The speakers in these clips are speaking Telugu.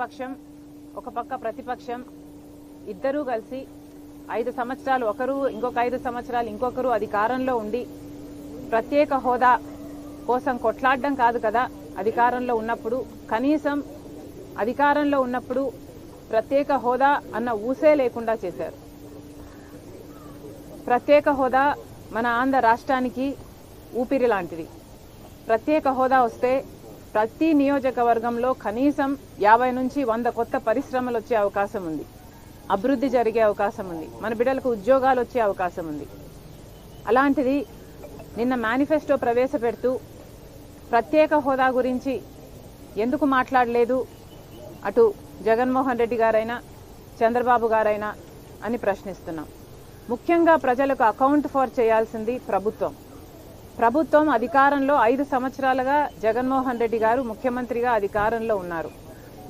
పక్షం ఒక పక్క ప్రతిపక్షం ఇద్దరూ కలిసి ఐదు సంవత్సరాలు ఒకరు ఇంకొక ఐదు సంవత్సరాలు ఇంకొకరు అధికారంలో ఉండి ప్రత్యేక హోదా కోసం కొట్లాడడం కాదు కదా అధికారంలో ఉన్నప్పుడు. కనీసం అధికారంలో ఉన్నప్పుడు ప్రత్యేక హోదా అన్న ఊసే లేకుండా చేశారు. ప్రత్యేక హోదా మన ఆంధ్ర రాష్ట్రానికి ఊపిరి లాంటిది. ప్రత్యేక హోదా వస్తే ప్రతి నియోజకవర్గంలో కనీసం యాభై నుంచి వంద కొత్త పరిశ్రమలు వచ్చే అవకాశం ఉంది. అభివృద్ధి జరిగే అవకాశం ఉంది. మన బిడ్డలకు ఉద్యోగాలు వచ్చే అవకాశం ఉంది. అలాంటిది నిన్న మేనిఫెస్టో ప్రవేశపెడుతూ ప్రత్యేక హోదా గురించి ఎందుకు మాట్లాడలేదు? అటు జగన్మోహన్ రెడ్డి గారైనా చంద్రబాబు గారైనా అని ప్రశ్నిస్తున్నాం. ముఖ్యంగా ప్రజలకు అకౌంట్ ఫర్ చేయాల్సింది ప్రభుత్వం. ప్రభుత్వం అధికారంలో ఐదు సంవత్సరాలుగా జగన్మోహన్ రెడ్డి గారు ముఖ్యమంత్రిగా అధికారంలో ఉన్నారు.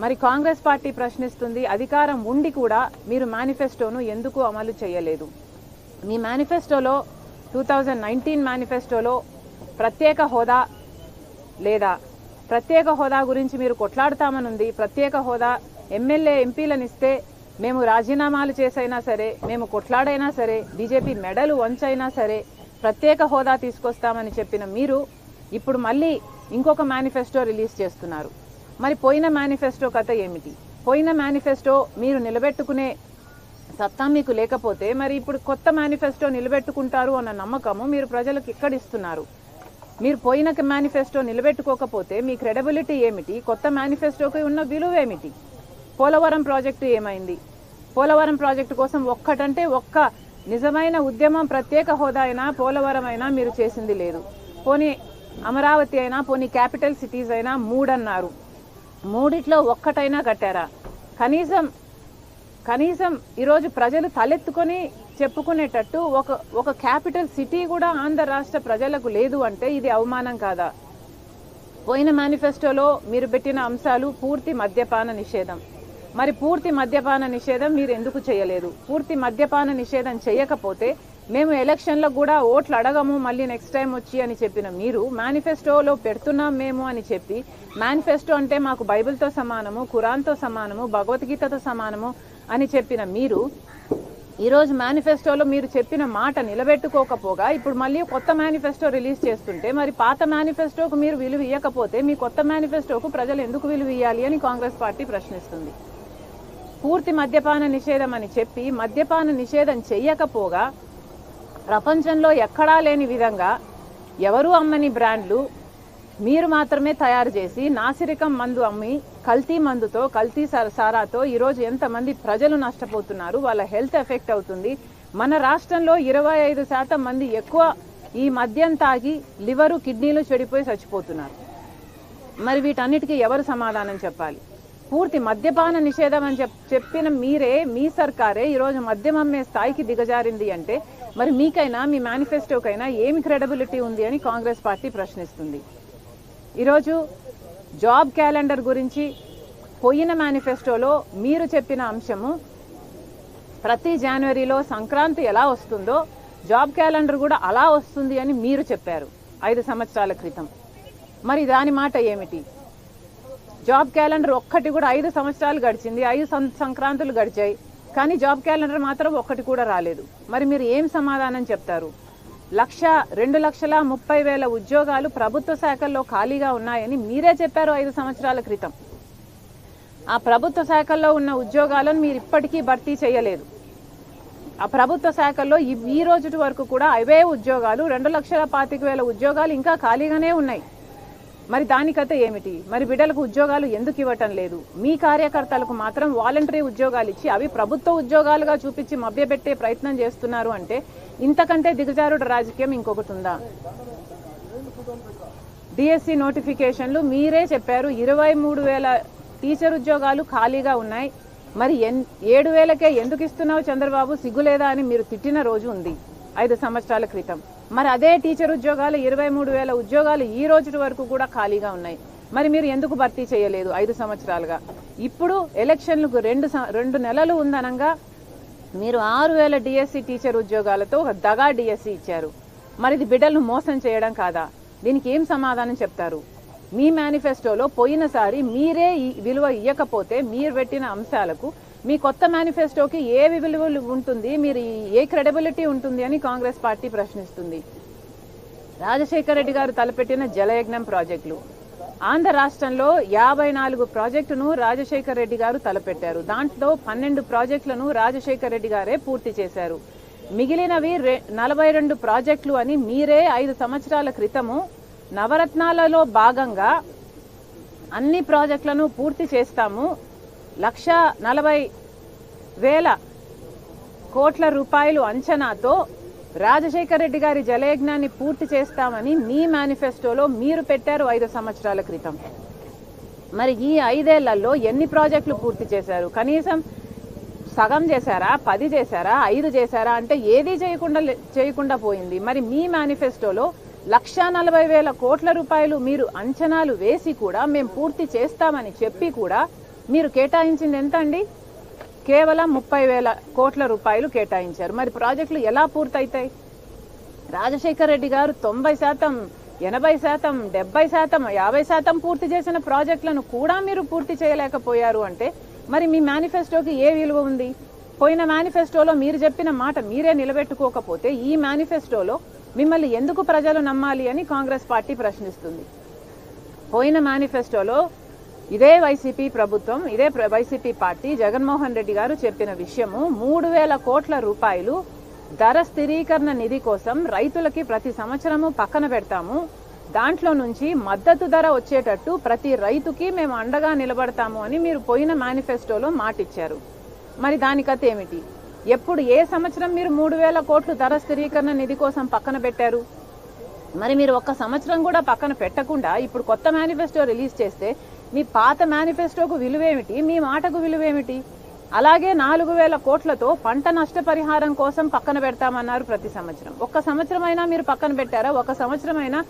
మరి కాంగ్రెస్ పార్టీ ప్రశ్నిస్తుంది అధికారం ఉండి కూడా మీరు మేనిఫెస్టోను ఎందుకు అమలు చేయలేదు? మీ మేనిఫెస్టోలో టూ థౌజండ్ నైన్టీన్ మేనిఫెస్టోలో ప్రత్యేక హోదా లేదా? ప్రత్యేక హోదా గురించి మీరు కొట్లాడతామనుంది ప్రత్యేక హోదా ఎమ్మెల్యే ఎంపీలను ఇస్తే మేము రాజీనామాలు చేసైనా సరే మేము కొట్లాడైనా సరే బీజేపీ మెడలు వంచైనా సరే ప్రత్యేక హోదా తీసుకొస్తామని చెప్పిన మీరు ఇప్పుడు మళ్ళీ ఇంకొక మేనిఫెస్టో రిలీజ్ చేస్తున్నారు. మరి పోయిన మేనిఫెస్టో కథ ఏమిటి? పోయిన మేనిఫెస్టో మీరు నిలబెట్టుకునే సత్తా మీకు లేకపోతే మరి ఇప్పుడు కొత్త మేనిఫెస్టో నిలబెట్టుకుంటారు అన్న నమ్మకము మీరు ప్రజలకు ఇక్కడిస్తున్నారు. మీరు పోయిన మేనిఫెస్టో నిలబెట్టుకోకపోతే మీ క్రెడిబిలిటీ ఏమిటి? కొత్త మేనిఫెస్టోకి ఉన్న విలువ ఏమిటి? పోలవరం ప్రాజెక్టు ఏమైంది? పోలవరం ప్రాజెక్టు కోసం ఒక్కటంటే ఒక్క నిజమైన ఉద్యమం ప్రత్యేక హోదా అయినా పోలవరం అయినా మీరు చేసింది లేదు. పోనీ అమరావతి అయినా పోనీ క్యాపిటల్ సిటీస్ అయినా మూడన్నారు. మూడిట్లో ఒక్కటైనా కట్టారా? కనీసం కనీసం ఈరోజు ప్రజలు తలెత్తుకొని చెప్పుకునేటట్టు ఒక ఒక క్యాపిటల్ సిటీ కూడా ఆంధ్ర రాష్ట్ర ప్రజలకు లేదు అంటే ఇది అవమానం కాదా? పోయిన మేనిఫెస్టోలో మీరు పెట్టిన అంశాలు పూర్తి మద్యపాన నిషేధం. మరి పూర్తి మద్యపాన నిషేధం మీరు ఎందుకు చేయలేదు? పూర్తి మద్యపాన నిషేధం చేయకపోతే మేము ఎలక్షన్లో కూడా ఓట్లు అడగము మళ్ళీ నెక్స్ట్ టైం వచ్చి అని చెప్పిన మీరు మేనిఫెస్టోలో పెడుతున్నాం మేము అని చెప్పి మేనిఫెస్టో అంటే మాకు బైబిల్తో సమానము ఖురాన్తో సమానము భగవద్గీతతో సమానము అని చెప్పిన మీరు ఈరోజు మేనిఫెస్టోలో మీరు చెప్పిన మాట నిలబెట్టుకోకపోగా ఇప్పుడు మళ్ళీ కొత్త మేనిఫెస్టో రిలీజ్ చేస్తుంటే మరి పాత మేనిఫెస్టోకు మీరు విలువ ఇవ్వకపోతే మీ కొత్త మేనిఫెస్టోకు ప్రజలు ఎందుకు విలువ ఇవ్వాలి అని కాంగ్రెస్ పార్టీ ప్రశ్నిస్తుంది. పూర్తి మద్యపాన నిషేధం అని చెప్పి మద్యపాన నిషేధం చెయ్యకపోగా ప్రపంచంలో ఎక్కడా లేని విధంగా ఎవరు అమ్మని బ్రాండ్లు మీరు మాత్రమే తయారు చేసి నాసిరకం మందు అమ్మి కల్తీ మందుతో కల్తీ సారాతో ఈరోజు ఎంతమంది ప్రజలు నష్టపోతున్నారు వాళ్ళ హెల్త్ ఎఫెక్ట్ అవుతుంది. మన రాష్ట్రంలో ఇరవై ఐదు శాతం మంది ఎక్కువ ఈ మద్యం తాగి లివరు కిడ్నీలు చెడిపోయి చచ్చిపోతున్నారు. మరి వీటన్నిటికీ ఎవరు సమాధానం చెప్పాలి? పూర్తి మద్యపాన నిషేధం అని చెప్ చెప్పిన మీరే మీ సర్కారే ఈరోజు మద్యం అమ్మే స్థాయికి దిగజారింది అంటే మరి మీకైనా మీ మేనిఫెస్టోకైనా ఏమి క్రెడబిలిటీ ఉంది అని కాంగ్రెస్ పార్టీ ప్రశ్నిస్తుంది. ఈరోజు జాబ్ క్యాలెండర్ గురించి పోయిన మేనిఫెస్టోలో మీరు చెప్పిన అంశము ప్రతి జనవరిలో సంక్రాంతి ఎలా వస్తుందో జాబ్ క్యాలెండర్ కూడా అలా వస్తుంది అని మీరు చెప్పారు ఐదు సంవత్సరాల క్రితం. మరి దాని మాట ఏమిటి? జాబ్ క్యాలెండర్ ఒక్కటి కూడా ఐదు సంవత్సరాలు గడిచింది ఐదు సం- సంక్రాంతులు గడిచాయి. కానీ జాబ్ క్యాలెండర్ మాత్రం ఒక్కటి కూడా రాలేదు. మరి మీరు ఏం సమాధానం చెప్తారు? లక్ష రెండు లక్షల ముప్పై వేల ఉద్యోగాలు ప్రభుత్వ శాఖల్లో ఖాళీగా ఉన్నాయని మీరే చెప్పారు ఐదు సంవత్సరాల క్రితం. ఆ ప్రభుత్వ శాఖల్లో ఉన్న ఉద్యోగాలను మీరు ఇప్పటికీ భర్తీ చేయలేదు. ఆ ప్రభుత్వ శాఖల్లో ఈ ఈ రోజు వరకు కూడా అవే ఉద్యోగాలు రెండు లక్షల పాతిక వేల ఉద్యోగాలు ఇంకా ఖాళీగానే ఉన్నాయి. మరి దాని కథ ఏమిటి? మరి బిడ్డలకు ఉద్యోగాలు ఎందుకు ఇవ్వటం లేదు? మీ కార్యకర్తలకు మాత్రం వాలంటరీ ఉద్యోగాలు ఇచ్చి అవి ప్రభుత్వ ఉద్యోగాలుగా చూపించి మభ్యపెట్టే ప్రయత్నం చేస్తున్నారు అంటే ఇంతకంటే దిగజారుడు రాజకీయం ఇంకొకటి ఉందా? డిఎస్సి నోటిఫికేషన్లు మీరే చెప్పారు ఇరవై మూడు వేల టీచర్ ఉద్యోగాలు ఖాళీగా ఉన్నాయి. మరి ఎన్ ఏడు వేలకే ఎందుకు ఇస్తున్నావు చంద్రబాబు? సిగ్గులేదా అని మీరు తిట్టిన రోజు ఉంది ఐదు సంవత్సరాల క్రితం. మరి అదే టీచర్ ఉద్యోగాలు ఇరవై మూడు వేల ఉద్యోగాలు ఈ రోజు వరకు కూడా ఖాళీగా ఉన్నాయి. మరి మీరు ఎందుకు భర్తీ చేయలేదు ఐదు సంవత్సరాలుగా? ఇప్పుడు ఎలక్షన్లకు రెండు రెండు నెలలు ఉందనంగా మీరు ఆరు వేల డిఎస్సి టీచర్ ఉద్యోగాలతో ఒక దగా డిఎస్సి ఇచ్చారు. మరి ఇది బిడ్డలను మోసం చేయడం కాదా? దీనికి ఏం సమాధానం చెప్తారు? మీ మేనిఫెస్టోలో పోయినసారి మీరే ఈ విలువ ఇవ్వకపోతే మీరు పెట్టిన అంశాలకు మీ కొత్త మేనిఫెస్టోకి ఏ విలువలు ఉంటుంది? మీరు ఏ క్రెడిబిలిటీ ఉంటుంది అని కాంగ్రెస్ పార్టీ ప్రశ్నిస్తుంది. రాజశేఖర రెడ్డి గారు తలపెట్టిన జలయజ్ఞం ప్రాజెక్టులు. ఆంధ్ర రాష్ట్రంలో యాభై నాలుగు ప్రాజెక్టును రాజశేఖర రెడ్డి గారు తలపెట్టారు. దాంట్లో పన్నెండు ప్రాజెక్టులను రాజశేఖర రెడ్డి గారే పూర్తి చేశారు. మిగిలినవి నలభై రెండు ప్రాజెక్టులు అని మీరే ఐదు సంవత్సరాల క్రితము నవరత్నాలలో భాగంగా అన్ని ప్రాజెక్టులను పూర్తి చేస్తాము. లక్ష నలభై వేల కోట్ల రూపాయలు అంచనాతో రాజశేఖర రెడ్డి గారి జలయజ్ఞాన్ని పూర్తి చేస్తామని మీ మేనిఫెస్టోలో మీరు పెట్టారు ఐదు సంవత్సరాల క్రితం. మరి ఈ ఐదేళ్ళలో ఎన్ని ప్రాజెక్టులు పూర్తి చేశారు? కనీసం సగం చేశారా? పది చేశారా? ఐదు చేశారా? అంటే ఏదీ చేయకుండా లే- చేయకుండా పోయింది. మరి మీ మేనిఫెస్టోలో లక్ష నలభై వేల కోట్ల రూపాయలు మీరు అంచనాలు వేసి కూడా మేము పూర్తి చేస్తామని చెప్పి కూడా మీరు కేటాయించింది ఎంత అండి కేవలం ముప్పై వేల కోట్ల రూపాయలు కేటాయించారు. మరి ప్రాజెక్టులు ఎలా పూర్తయితాయి? రాజశేఖర్ రెడ్డి గారు తొంభై శాతం ఎనభై శాతం డెబ్బై శాతం యాభై శాతం పూర్తి చేసిన ప్రాజెక్టులను కూడా మీరు పూర్తి చేయలేకపోయారు అంటే మరి మీ మేనిఫెస్టోకి ఏ విలువ ఉంది? పోయిన మేనిఫెస్టోలో మీరు చెప్పిన మాట మీరే నిలబెట్టుకోకపోతే ఈ మేనిఫెస్టోలో మిమ్మల్ని ఎందుకు ప్రజలు నమ్మాలి అని కాంగ్రెస్ పార్టీ ప్రశ్నిస్తుంది. పోయిన మేనిఫెస్టోలో ఇదే వైసీపీ ప్రభుత్వం ఇదే ప్ర- వైసీపీ పార్టీ జగన్మోహన్ రెడ్డి గారు చెప్పిన విషయము మూడు వేల కోట్ల రూపాయలు ధర స్థిరీకరణ నిధి కోసం రైతులకి ప్రతి సంవత్సరము పక్కన పెడతాము. దాంట్లో నుంచి మద్దతు ధర వచ్చేటట్టు ప్రతి రైతుకి మేము అండగా నిలబడతాము అని మీరు పోయిన మేనిఫెస్టోలో మాటిచ్చారు. మరి దాని కథ ఏమిటి? ఎప్పుడు ఏ సంవత్సరం మీరు మూడు వేల కోట్లు ధర స్థిరీకరణ నిధి కోసం పక్కన పెట్టారు? మరి మీరు ఒక్క సంవత్సరం కూడా పక్కన పెట్టకుండా ఇప్పుడు కొత్త మేనిఫెస్టో రిలీజ్ చేస్తే మీ పాత మేనిఫెస్టోకు విలువేమిటి? మీ మాటకు విలువేమిటి? అలాగే నాలుగు వేల కోట్లతో పంట నష్టపరిహారం కోసం పక్కన పెడతామన్నారు ప్రతి సంవత్సరం. ఒక్క సంవత్సరమైనా మీరు పక్కన పెట్టారా? ఒక సంవత్సరమైనా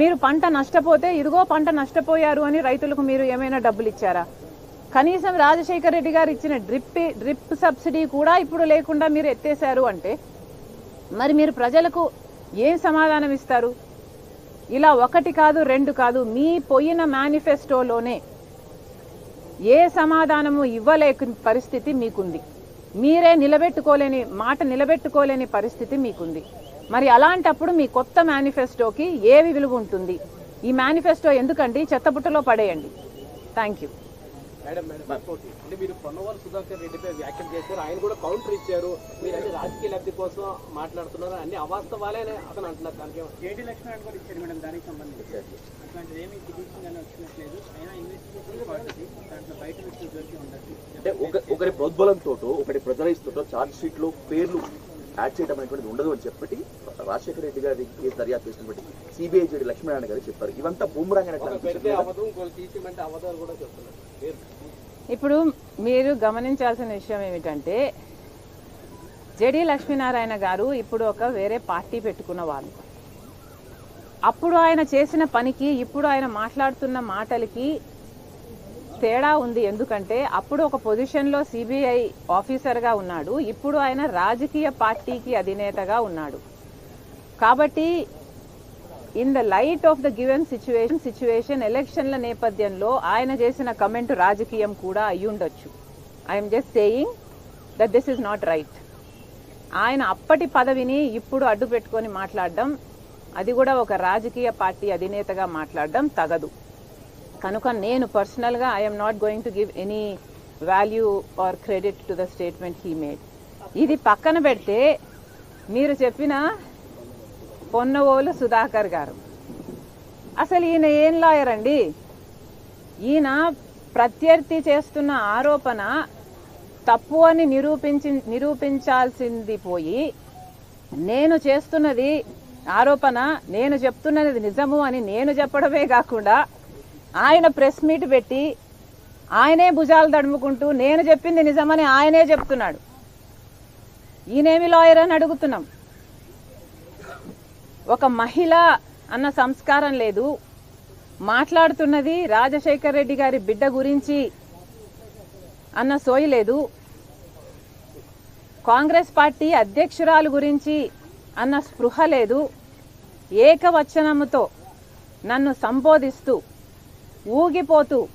మీరు పంట నష్టపోతే ఇదిగో పంట నష్టపోయారు అని రైతులకు మీరు ఏమైనా డబ్బులు ఇచ్చారా కనీసం రాజశేఖర రెడ్డి గారు ఇచ్చిన డ్రిప్ డ్రిప్ సబ్సిడీ కూడా ఇప్పుడు లేకుండా మీరు ఎత్తేశారు అంటే మరి మీరు ప్రజలకు ఏం సమాధానం ఇస్తారు ఇలా ఒకటి కాదు రెండు కాదు మీ పోయిన మేనిఫెస్టోలోనే ఏ సమాధానము ఇవ్వలేక పరిస్థితి మీకుంది. మీరే నిలబెట్టుకోలేని మాట నిలబెట్టుకోలేని పరిస్థితి మీకుంది. మరి అలాంటప్పుడు మీ కొత్త మేనిఫెస్టోకి ఏవి విలువ ఉంటుంది? ఈ మేనిఫెస్టో ఎందుకండి? చెత్తబుట్టలో పడేయండి. థ్యాంక్ యూ మేడం మేడం ఇంకోటి అంటే మీరు పొన్నవాళ్ళు సుధాకర్ రెడ్డిపై వ్యాఖ్యలు చేశారు. ఆయన కూడా కౌంటర్ ఇచ్చారు. మీరు అన్ని రాజకీయ లబ్ధి కోసం మాట్లాడుతున్నారు. అన్ని అవాస్తవాలే అని అతను అంటున్నారు. దానికి? జేడీ లక్ష్మణ్ కూడా ఇచ్చారు మేడం దానికి సంబంధించి. అట్లాంటిది ఏమీ వచ్చినట్లేదు. అయినా ఇన్వెస్టిగేషన్ పడుతుంది దాంట్లో బయట వ్యక్తులు దొరికి ఉండదు అంటే ఒక ఒకరి ప్రోద్బలంతో ఒకటి ప్రెజరైజ్తో ఛార్జ్ షీట్లో పేర్లు యాడ్ చేయడం అనేటువంటిది ఉండదు అని చెప్పి రాజశేఖర రెడ్డి గారి కేసు దర్యాప్తు చేసినటువంటి సిబిఐ జేడి లక్ష్మీనారాయణ గారు చెప్పారు. ఇవంతా బూమరాంగ్ ఇప్పుడు మీరు గమనించాల్సిన విషయం ఏమిటంటే జెడి లక్ష్మీనారాయణ గారు ఇప్పుడు ఒక వేరే పార్టీ పెట్టుకున్న వాళ్ళు. అప్పుడు ఆయన చేసిన పనికి ఇప్పుడు ఆయన మాట్లాడుతున్న మాటలకి తేడా ఉంది. ఎందుకంటే అప్పుడు ఒక పొజిషన్లో సిబిఐ ఆఫీసర్గా ఉన్నాడు. ఇప్పుడు ఆయన రాజకీయ పార్టీకి అధినేతగా ఉన్నాడు. కాబట్టి in the light of the given situation situation ఎలక్షన్ల నేపథ్యంలో ఆయన చేసిన కమెంట్ రాజకీయం కూడా అయి ఉండొచ్చు. I'm just saying that this is not right ఆయన అప్పటి పదవిని ఇప్పుడు అడ్డు పెట్టుకొని మాట్లాడడం అది కూడా ఒక రాజకీయ పార్టీ అధినేతగా మాట్లాడడం తగదు. కనుక నేను పర్సనల్గా I'm not going to give any value or credit to the statement he made. ఇది పక్కన పెడితే మీరు చెప్పిన పొన్నవోలు సుధాకర్ గారు. అసలు ఈయన ఏం లాయర్ అండి? ఈయన ప్రత్యర్థి చేస్తున్న ఆరోపణ తప్పు అని నిరూపించి నిరూపించాల్సింది పోయి నేను చేస్తున్నది ఆరోపణ నేను చెప్తున్నది నిజము అని నేను చెప్పడమే కాకుండా ఆయన ప్రెస్ మీట్ పెట్టి ఆయనే భుజాలు తడుముకుంటూ నేను చెప్పింది నిజమని ఆయనే చెప్తున్నాడు. ఈయనేమి లాయర్ అని అడుగుతున్నాం. ఒక మహిళ అన్న సంస్కారం లేదు. మాట్లాడుతున్నది రాజశేఖర్ రెడ్డి గారి బిడ్డ గురించి అన్న సోయి లేదు. కాంగ్రెస్ పార్టీ అధ్యక్షురాలు గురించి అన్న స్పృహ లేదు. ఏకవచనముతో నన్ను సంబోధిస్తూ ఊగిపోతూ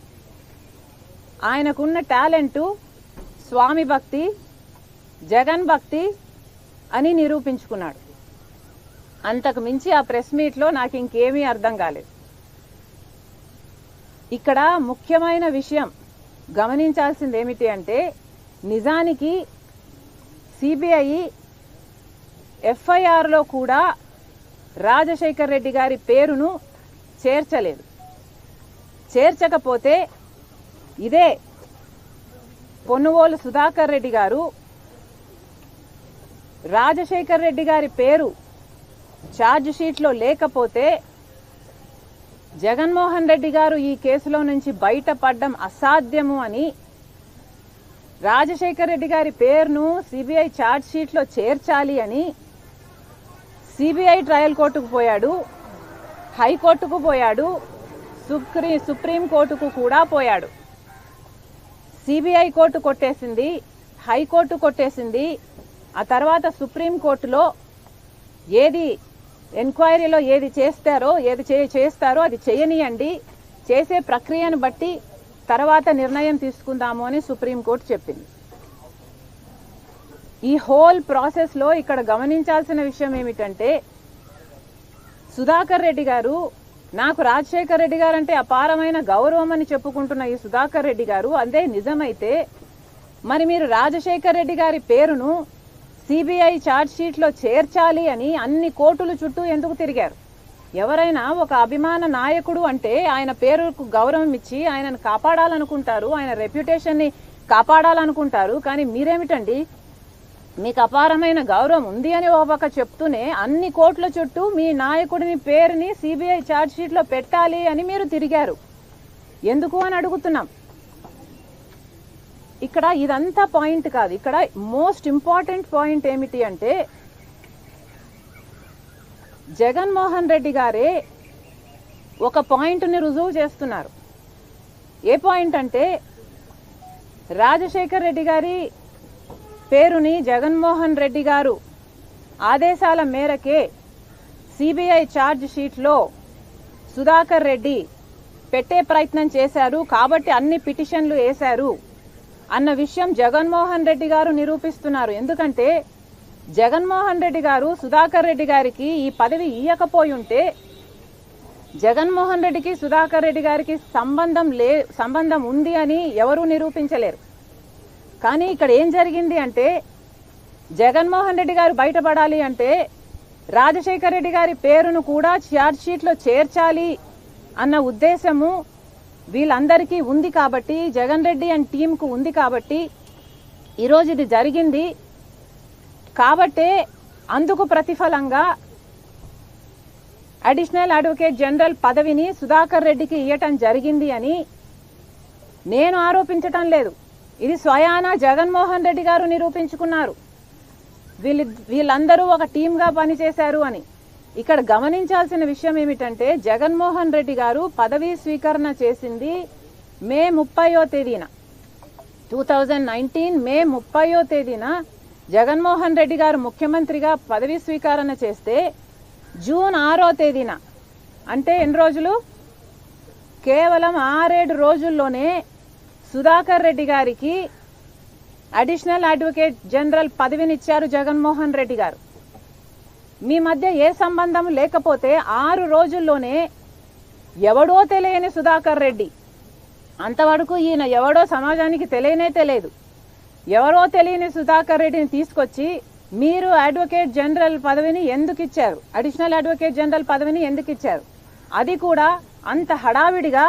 ఆయనకున్న టాలెంటు స్వామి భక్తి జగన్ భక్తి అని నిరూపించుకున్నాడు. అంతకు మించి ఆ ప్రెస్ మీట్లో నాకు ఇంకేమీ అర్థం కాలేదు. ఇక్కడ ముఖ్యమైన విషయం గమనించాల్సింది ఏమిటి అంటే నిజానికి సిబిఐ ఎఫ్ఐఆర్లో కూడా రాజశేఖర్ రెడ్డి గారి పేరును చేర్చలేదు. చేర్చకపోతే ఇదే పొన్నువోలు సుధాకర్ రెడ్డి గారు రాజశేఖర్ రెడ్డి గారి పేరు ఛార్జ్ షీట్లో లేకపోతే జగన్మోహన్ రెడ్డి గారు ఈ కేసులో నుంచి బయటపడడం అసాధ్యము అని రాజశేఖర్ రెడ్డి గారి పేరును సిబిఐ ఛార్జ్ షీట్లో చేర్చాలి అని సిబిఐ ట్రయల్ కోర్టుకు పోయాడు హైకోర్టుకు పోయాడు సుప్రీ సుప్రీంకోర్టుకు కూడా పోయాడు. సిబిఐ కోర్టు కొట్టేసింది హైకోర్టు కొట్టేసింది. ఆ తర్వాత సుప్రీం కోర్టులో ఏది ఎంక్వైరీలో ఏది చేస్తారో ఏది చే- చేస్తారో అది చేయనియండి. చేసే ప్రక్రియను బట్టి తర్వాత నిర్ణయం తీసుకుందాము అని సుప్రీంకోర్టు చెప్పింది. ఈ హోల్ ప్రాసెస్లో ఇక్కడ గమనించాల్సిన విషయం ఏమిటంటే సుధాకర్ రెడ్డి గారు నాకు రాజశేఖర్ రెడ్డి గారు అంటే అపారమైన గౌరవం అని చెప్పుకుంటున్న ఈ సుధాకర్ రెడ్డి గారు అదే నిజమైతే మరి మీరు రాజశేఖర్ రెడ్డి గారి పేరును సిబిఐ ఛార్జ్షీట్లో చేర్చాలి అని అన్ని కోర్టుల చుట్టూ ఎందుకు తిరిగారు? ఎవరైనా ఒక అభిమాన నాయకుడు అంటే ఆయన పేరుకు గౌరవం ఇచ్చి ఆయనను కాపాడాలనుకుంటారు ఆయన రెప్యుటేషన్ని కాపాడాలనుకుంటారు కానీ మీరేమిటండి మీకు అపారమైన గౌరవం ఉంది అని ఓ చెప్తూనే అన్ని కోట్ల చుట్టూ మీ నాయకుడిని పేరుని సిబిఐ ఛార్జ్షీట్లో పెట్టాలి అని మీరు తిరిగారు. ఎందుకు అని అడుగుతున్నాం. ఇక్కడ ఇదంతా పాయింట్ కాదు. ఇక్కడ మోస్ట్ ఇంపార్టెంట్ పాయింట్ ఏమిటి అంటే జగన్మోహన్ రెడ్డి గారే ఒక పాయింట్ని రుజువు చేస్తున్నారు. ఏ పాయింట్ అంటే రాజశేఖర్ రెడ్డి గారి పేరుని జగన్మోహన్ రెడ్డి గారు ఆదేశాల మేరకే సిబిఐ ఛార్జ్ షీట్లో సుధాకర్ రెడ్డి పెట్టే ప్రయత్నం చేశారు. కాబట్టి అన్ని పిటిషన్లు వేశారు అన్న విషయం జగన్మోహన్ రెడ్డి గారు నిరూపిస్తున్నారు. ఎందుకంటే జగన్మోహన్ రెడ్డి గారు సుధాకర్ రెడ్డి గారికి ఈ పదవి ఇయ్యకపోయి ఉంటే జగన్మోహన్ రెడ్డికి సుధాకర్ రెడ్డి గారికి సంబంధం లే సంబంధం ఉంది అని ఎవరూ నిరూపించలేరు. కానీ ఇక్కడ ఏం జరిగింది అంటే జగన్మోహన్ రెడ్డి గారు బయటపడాలి అంటే రాజశేఖర్ రెడ్డి గారి పేరును కూడా ఛార్జ్ షీట్లో చేర్చాలి అన్న ఉద్దేశము వీళ్ళందరికీ ఉంది కాబట్టి జగన్ రెడ్డి అండ్ టీంకు ఉంది కాబట్టి ఈరోజు ఇది జరిగింది. కాబట్టే అందుకు ప్రతిఫలంగా అడిషనల్ అడ్వకేట్ జనరల్ పదవిని సుధాకర్ రెడ్డికి ఇవ్వటం జరిగింది అని నేను ఆరోపించటం లేదు. ఇది స్వయాన జగన్మోహన్ రెడ్డి గారు నిరూపించుకున్నారు. వీళ్ళు వీళ్ళందరూ ఒక టీంగా పనిచేశారు అని. ఇక్కడ గమనించాల్సిన విషయం ఏమిటంటే జగన్మోహన్ రెడ్డి గారు పదవీ స్వీకరణ చేసింది మే ముప్పయో తేదీన. టూ థౌజండ్ నైన్టీన్ మే ముప్పయో తేదీన జగన్మోహన్ రెడ్డి గారు ముఖ్యమంత్రిగా పదవీ స్వీకరణ చేస్తే జూన్ ఆరో తేదీన. అంటే ఎన్ని రోజులు? కేవలం ఆరేడు రోజుల్లోనే సుధాకర్ రెడ్డి గారికి అడిషనల్ అడ్వకేట్ జనరల్ పదవినిచ్చారు జగన్మోహన్ రెడ్డి గారు. మీ మధ్య ఏ సంబంధం లేకపోతే ఆరు రోజుల్లోనే ఎవడో తెలియని సుధాకర్ రెడ్డి. అంతవరకు ఈయన ఎవడో సమాజానికి తెలియనే తెలియదు. ఎవరో తెలియని సుధాకర్ రెడ్డిని తీసుకొచ్చి మీరు అడ్వకేట్ జనరల్ పదవిని ఎందుకు ఇచ్చారు అడిషనల్ అడ్వకేట్ జనరల్ పదవిని ఎందుకు ఇచ్చారు అది కూడా అంత హడావిడిగా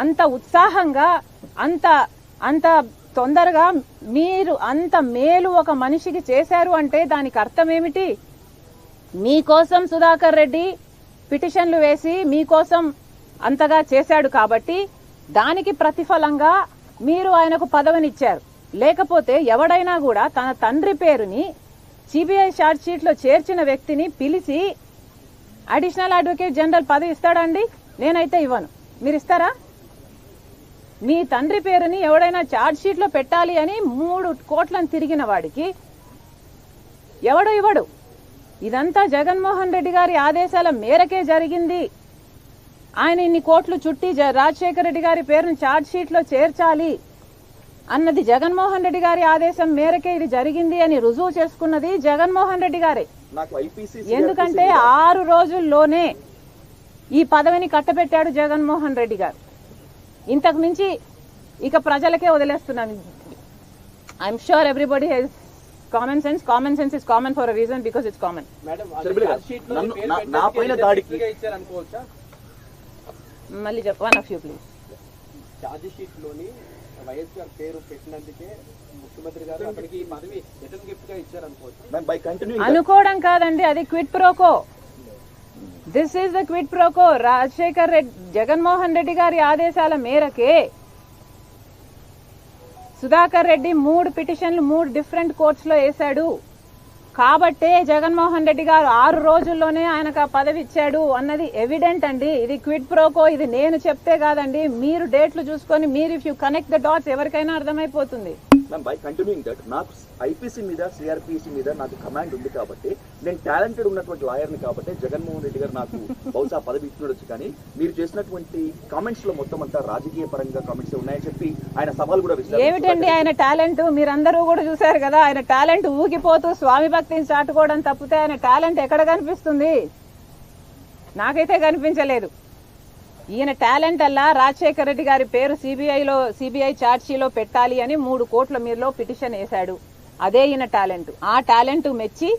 అంత ఉత్సాహంగా అంత అంత తొందరగా మీరు అంత మేలు ఒక మనిషికి చేశారు అంటే దానికి అర్థం ఏమిటి మీకోసం సుధాకర్ రెడ్డి పిటిషన్లు వేసి మీకోసం అంతగా చేశాడు కాబట్టి దానికి ప్రతిఫలంగా మీరు ఆయనకు పదవినిచ్చారు. లేకపోతే ఎవడైనా కూడా తన తండ్రి పేరుని సిబిఐ షార్ట్ షీట్లో చేర్చిన వ్యక్తిని పిలిచి అడిషనల్ అడ్వకేట్ జనరల్ పదవి ఇస్తాడండి నేనైతే ఇవ్వను. మీరు ఇస్తారా? మీ తండ్రి పేరుని ఎవడైనా ఛార్జ్ షీట్లో పెట్టాలి అని మూడు కోట్లను తిరిగిన వాడికి ఎవడు ఇవ్వడు. ఇదంతా జగన్మోహన్ రెడ్డి గారి ఆదేశాల మేరకే జరిగింది. ఆయన ఇన్ని కోట్లు చుట్టి రాజశేఖర రెడ్డి గారి పేరును ఛార్జ్ షీట్లో చేర్చాలి అన్నది జగన్మోహన్ రెడ్డి గారి ఆదేశం మేరకే ఇది జరిగింది అని రుజువు చేసుకున్నది జగన్మోహన్ రెడ్డి గారే. ఎందుకంటే ఆరు రోజుల్లోనే ఈ పదవిని కట్టబెట్టాడు జగన్మోహన్ రెడ్డి గారు. ఇంతకు మించి ఇక ప్రజలకే వదిలేస్తున్నాను I'm sure everybody has common sense common sense is common for reason because it's common మళ్ళీ చెప్ప one of you please charge షీట్లోని వైఎస్ గారి పేరు పెట్టినందుకే ముఖ్యమంత్రి గారు అతనికి ఈ పదవి రిటర్న్ గిఫ్ట్గా ఇచ్చారు అనుకోవచ్చు బై కంటిన్యూ అనుకోవడం కాదండి అది quid pro quo this is the quid pro quo Rajasekhar Reddy Jaganmohan Reddy గారి ఆదేశాల మేరకే సుధాకర్ రెడ్డి మూడు పిటిషన్లు మూడు డిఫరెంట్ కోర్ట్స్లో వేశాడు. కాబట్టే జగన్మోహన్ రెడ్డి గారు ఆరు రోజుల్లోనే ఆయనకు ఆ పదవి ఇచ్చాడు అన్నది ఎవిడెంట్ అండి. ఇది క్విట్ ప్రోకో ఇది నేను చెప్తే కాదండి. మీరు డేట్లు చూసుకొని మీరు if you connect the dots ఎవరికైనా అర్థమైపోతుంది. మ్యామ్ బై కంటిన్యూయింగ్ దట్ నాకు ఐపీసీ మీద సిఆర్పిసి మీద నాకు కమాండ్ ఉంది కాబట్టి నేను టాలెంటెడ్ ఉన్నటువంటి లాయర్ని కాబట్టి జగన్మోహన్ రెడ్డి గారు నాకు బహుశా పదవి ఇచ్చినొచ్చు కానీ మీరు చేసినటువంటి కామెంట్స్లో మొత్తం అంతా రాజకీయ పరంగా కామెంట్స్ ఉన్నాయని చెప్పి ఆయన సవాల్ కూడా ఏమిటండి ఆయన టాలెంట్ మీరందరూ కూడా చూశారు కదా ఆయన టాలెంట్ ఊగిపోతూ స్వామి భక్తిని చాటుకోవడం తప్పితే ఆయన టాలెంట్ ఎక్కడ కనిపిస్తుంది? నాకైతే కనిపించలేదు. ఈయన టాలెంట్ అల్లా రాజశేఖర రెడ్డి గారి పేరు సిబిఐలో సిబిఐ చార్జీలో పెట్టాలి అని మూడు కోట్ల మీరులో పిటిషన్ వేశాడు. అదే ఈయన టాలెంట్. ఆ టాలెంట్ మెచ్చి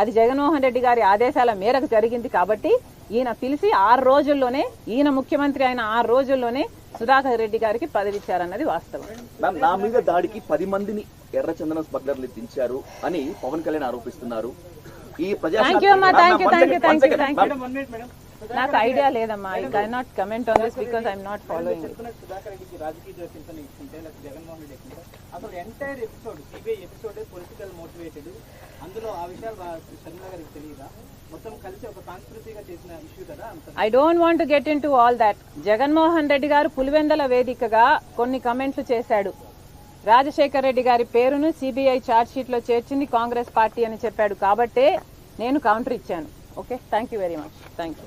అది జగన్మోహన్ రెడ్డి గారి ఆదేశాల మేరకు జరిగింది కాబట్టి ఈయన పిలిచి ఆరు రోజుల్లోనే ఈయన ముఖ్యమంత్రి అయిన ఆరు రోజుల్లోనే సుధాకర్ రెడ్డి గారికి పదవిచ్చారన్నది వాస్తవం. నా మీద దాడికి పది మందిని ఎర్రచందనం స్మగ్లర్లు దించారు అని పవన్ కళ్యాణ్ ఆరోపిస్తున్నారు. ఈ ప్రజా నాకు ఐడియా లేదమ్మా. I cannot comment on this because I'm not following it చెప్తున్న సుధాకర్ రెడ్డికి రాజకీయ జోక్యంతో ఇచ్చుకుంటే లేకపోతే జగన్మోహన్ రెడ్డి ఇచ్చుకుంటే అసలు entire episode CBI episode political motivated అందులో ఆ విషయాలు బా- శర్మిల గారికి తెలియదా? మొత్తం కలిసి ఒక కాన్స్పిరసీగా చేసిన ఇష్యూ కదా అంత. I don't want get into all that Jaganmohan Reddy గారు పులివెందల వేదికగా కొన్ని కమెంట్లు చేశాడు. రాజశేఖర్ రెడ్డి గారి పేరును సిబిఐ ఛార్జ్ షీట్లో చేర్చింది కాంగ్రెస్ పార్టీ అని చెప్పాడు కాబట్టే నేను కౌంటర్ ఇచ్చాను. Okay thank you very much thank you